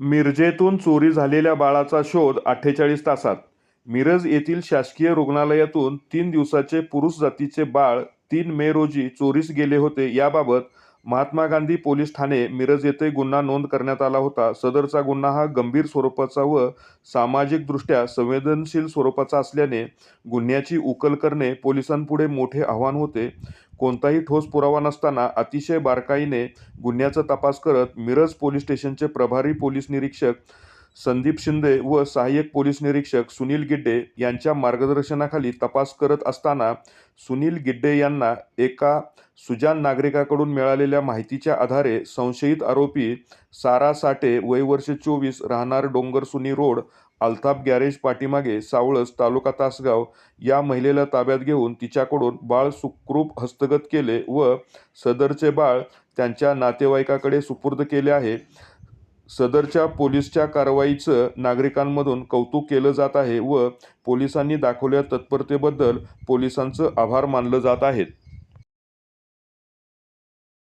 मिरजेतून चोरी झालेल्या बाळाचा शोध अठ्ठेचाळीस तासात. मिरज येथील शासकीय रुग्णालयातून तीन दिवसाचे पुरुष जातीचे बाळ तीन मे रोजी चोरीस गेले होते याबाबत महात्मा गांधी पोलीस ठाणे मिरज येथे गुन्हा नोंद करण्यात आला होता. सदरचा गुन्हा हा गंभीर स्वरूपाचा व सामाजिकदृष्ट्या संवेदनशील स्वरूपाचा असल्याने गुन्ह्याची उकल करणे पोलिसांपुढे मोठे आव्हान होते. कोणताही ठोस पुरावा नसताना अतिशय बारकाईने गुन्ह्याचा तपास करत मिरज पोलीस स्टेशनचे प्रभारी पोलीस निरीक्षक संदीप शिंदे व सहाय्यक पोलीस निरीक्षक सुनील गिड्डे यांच्या मार्गदर्शनाखाली तपास करत असताना सुनील गिड्डे यांना एका सुजान नागरिकाकडून मिळालेल्या माहितीच्या आधारे संशयित आरोपी सारा साठे वय वर्ष चोवीस राहणार डोंगरसुनी रोड अल्ताप गॅरेज पाठीमागे सावळस तालुका तासगाव या महिलेला ताब्यात घेऊन तिच्याकडून बाळ सुखरूप हस्तगत केले व सदरचे बाळ त्यांच्या नातेवाईकाकडे सुपूर्द केले आहे. सदरच्या पोलीसच्या कारवाईचं नागरिकांमधून कौतुक केलं जात आहे व पोलिसांनी दाखवलेल्या तत्परतेबद्दल पोलिसांचं आभार मानलं जात आहेत